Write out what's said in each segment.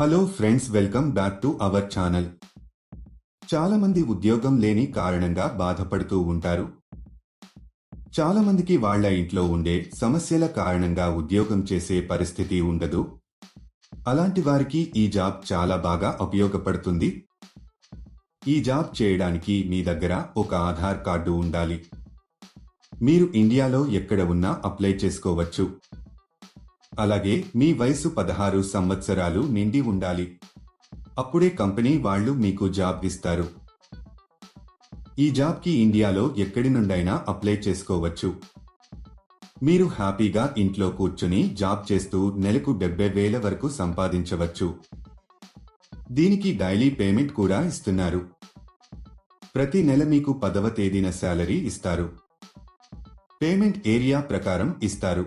Hello friends welcome back to our channel చాలామంది ఉద్యోగం లేని కారణంగా బాధపడుతూ ఉంటారు. చాలామందికి వాళ్ళ వాళ్ళ ఇంట్లో ఉండే సమస్యల కారణంగా ఉద్యోగం చేసే పరిస్థితి ఉండదు. అలాంటి వారికి ఈ జాబ్ చాలా బాగా ఉపయోగపడుతుంది. ఈ జాబ్ చేయడానికి మీ దగ్గర ఒక ఆధార్ కార్డు ఉండాలి. మీరు ఇండియాలో ఎక్కడ ఉన్నా అప్లై చేసుకోవచ్చు. అలాగే మీ వయసు పదహారు సంవత్సరాలు నిండి ఉండాలి. అప్పుడే కంపెనీ వాళ్ళు మీకు జాబ్ ఇస్తారు. ఈ జాబ్కి ఇండియాలో ఎక్కడి నుండైనా అప్లై చేసుకోవచ్చు. మీరు హ్యాపీగా ఇంట్లో కూర్చుని జాబ్ చేస్తూ నెలకు డెబ్బై వేల వరకు సంపాదించవచ్చు. దీనికి డైలీ పేమెంట్ కూడా ఇస్తున్నారు. ప్రతి నెల మీకు పదవ తేదీన శాలరీ ఇస్తారు. పేమెంట్ ఏరియా ప్రకారం ఇస్తారు.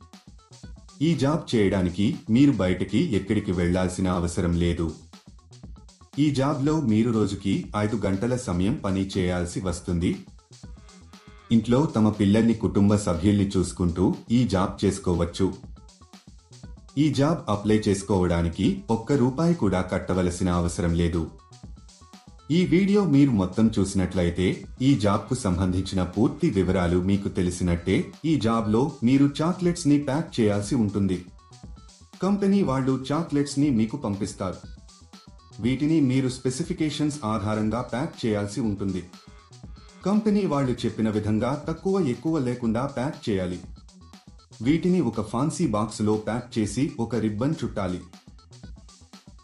ఈ జాబ్ చేయడానికి మీరు బయటకి ఎక్కడికి వెళ్ళాల్సిన అవసరం లేదు. ఈ జాబ్లో మీరు రోజుకి ఐదు గంటల సమయం పని చేయాల్సి వస్తుంది. ఇంట్లో తమ పిల్లల్ని కుటుంబ సభ్యుల్ని చూసుకుంటూ ఈ జాబ్ చేసుకోవచ్చు. ఈ జాబ్ అప్లై చేసుకోవడానికి ఒక్క రూపాయి కూడా కట్టవలసిన అవసరం లేదు. ఈ వీడియో మీరు మొత్తం చూసినట్లయితే ఈ జాబ్కు సంబంధించిన పూర్తి వివరాలు మీకు తెలిసినట్టే ఈ జాబ్లో మీరు చాక్లెట్స్ని ప్యాక్ చేయాల్సి ఉంటుంది. కంపెనీ వాళ్ళు చాక్లెట్స్ని మీకు పంపిస్తారు. వీటిని మీరు స్పెసిఫికేషన్స్ ఆధారంగా ప్యాక్ చేయాల్సి ఉంటుంది. కంపెనీ వాళ్ళు చెప్పిన విధంగా తక్కువ ఎక్కువ లేకుండా ప్యాక్ చేయాలి. వీటిని ఒక ఫాన్సీ బాక్స్లో ప్యాక్ చేసి ఒక రిబ్బన్ చుట్టాలి.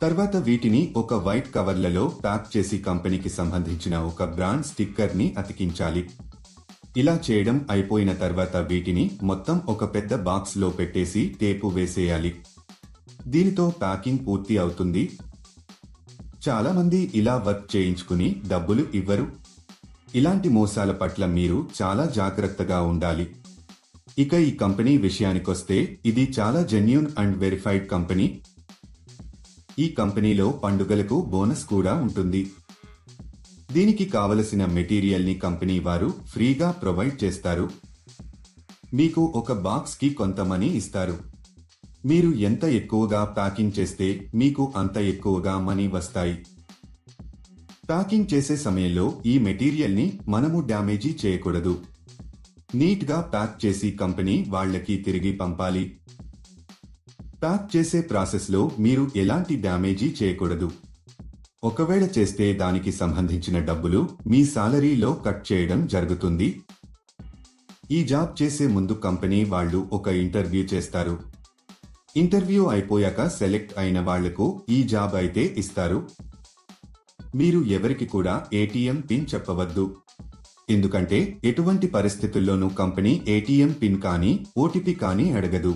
తర్వాత వీటిని ఒక వైట్ కవర్లలో ప్యాక్ చేసి కంపెనీకి సంబంధించిన ఒక బ్రాండ్ స్టిక్కర్ని అతికించాలి. ఇలా చేయడం అయిపోయిన తర్వాత వీటిని మొత్తం ఒక పెద్ద బాక్స్లో పెట్టేసి టేపు వేసేయాలి. దీనితో ప్యాకింగ్ పూర్తి అవుతుంది. చాలా మంది ఇలా వర్క్ చేయించుకుని డబ్బులు ఇవ్వరు. ఇలాంటి మోసాల పట్ల మీరు చాలా జాగ్రత్తగా ఉండాలి. ఇక ఈ కంపెనీ విషయానికొస్తే ఇది చాలా జెన్యున్ అండ్ వెరిఫైడ్ కంపెనీ. ఈ కంపెనీలో పండుగలకు బోనస్ కూడా ఉంటుంది. దీనికి కావలసిన మెటీరియల్ని కంపెనీ వారు ఫ్రీగా ప్రొవైడ్ చేస్తారు. మీకు ఒక బాక్స్కి కొంత మనీ ఇస్తారు. మీరు ఎంత ఎక్కువగా ప్యాకింగ్ చేస్తే మీకు అంత ఎక్కువగా మనీ వస్తాయి. ప్యాకింగ్ చేసే సమయంలో ఈ మెటీరియల్ని మనము డ్యామేజీ చేయకూడదు. నీట్గా ప్యాక్ చేసి కంపెనీ వాళ్ళకి తిరిగి పంపాలి. ప్యాక్ చేసే ప్రాసెస్లో మీరు ఎలాంటి డ్యామేజీ చేయకూడదు. ఒకవేళ చేస్తే దానికి సంబంధించిన డబ్బులు మీ సాలరీలో కట్ చేయడం జరుగుతుంది. ఈ జాబ్ చేసే ముందు కంపెనీ వాళ్ళు ఒక ఇంటర్వ్యూ చేస్తారు. ఇంటర్వ్యూ అయిపోయాక సెలెక్ట్ అయిన వాళ్ళకు ఈ జాబ్ అయితే ఇస్తారు. మీరు ఎవరికి కూడా ఏటీఎం పిన్ చెప్పవద్దు. ఎందుకంటే ఎటువంటి పరిస్థితుల్లోనూ కంపెనీ ఏటీఎం పిన్ కానీ ఓటీపీ కానీ అడగదు.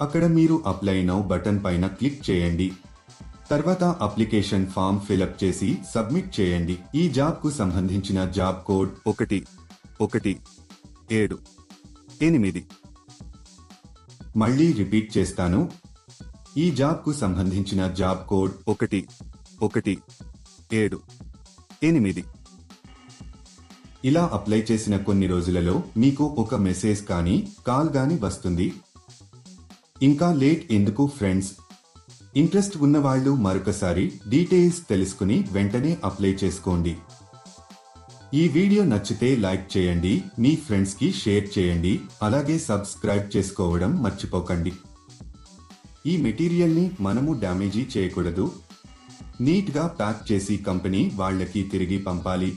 అక్కడ మీరు అప్లై నౌ బటన్ పైన క్లిక్ చేయండి. తర్వాత అప్లికేషన్ ఫామ్ ఫిలప్ చేసి సబ్మిట్ చేయండి. ఈ జాబ్కు సంబంధించిన జాబ్ కోడ్ ఒకటి ఒకటి ఏడు ఎనిమిది. మళ్ళీ రిపీట్ చేస్తాను. ఈ జాబ్కు సంబంధించిన జాబ్ కోడ్ ఒకటి ఒకటి ఏడు ఎనిమిది. ఇలా అప్లై చేసిన కొన్ని రోజులలో మీకు ఒక మెసేజ్ కానీ కాల్ గాని వస్తుంది. ఇంకా లేట్ ఎందుకు ఫ్రెండ్స్? ఇంట్రెస్ట్ ఉన్నవాళ్ళు మరొకసారి డీటెయిల్స్ తెలుసుకుని వెంటనే అప్లై చేసుకోండి. ఈ వీడియో నచ్చితే లైక్ చేయండి మీ ఫ్రెండ్స్కి షేర్ చేయండి అలాగే సబ్స్క్రైబ్ చేసుకోవడం మర్చిపోకండి. ఈ మెటీరియల్ని మనము డ్యామేజీ చేయకూడదు. నీట్గా ప్యాక్ చేసి కంపెనీ వాళ్ళకి తిరిగి పంపాలి.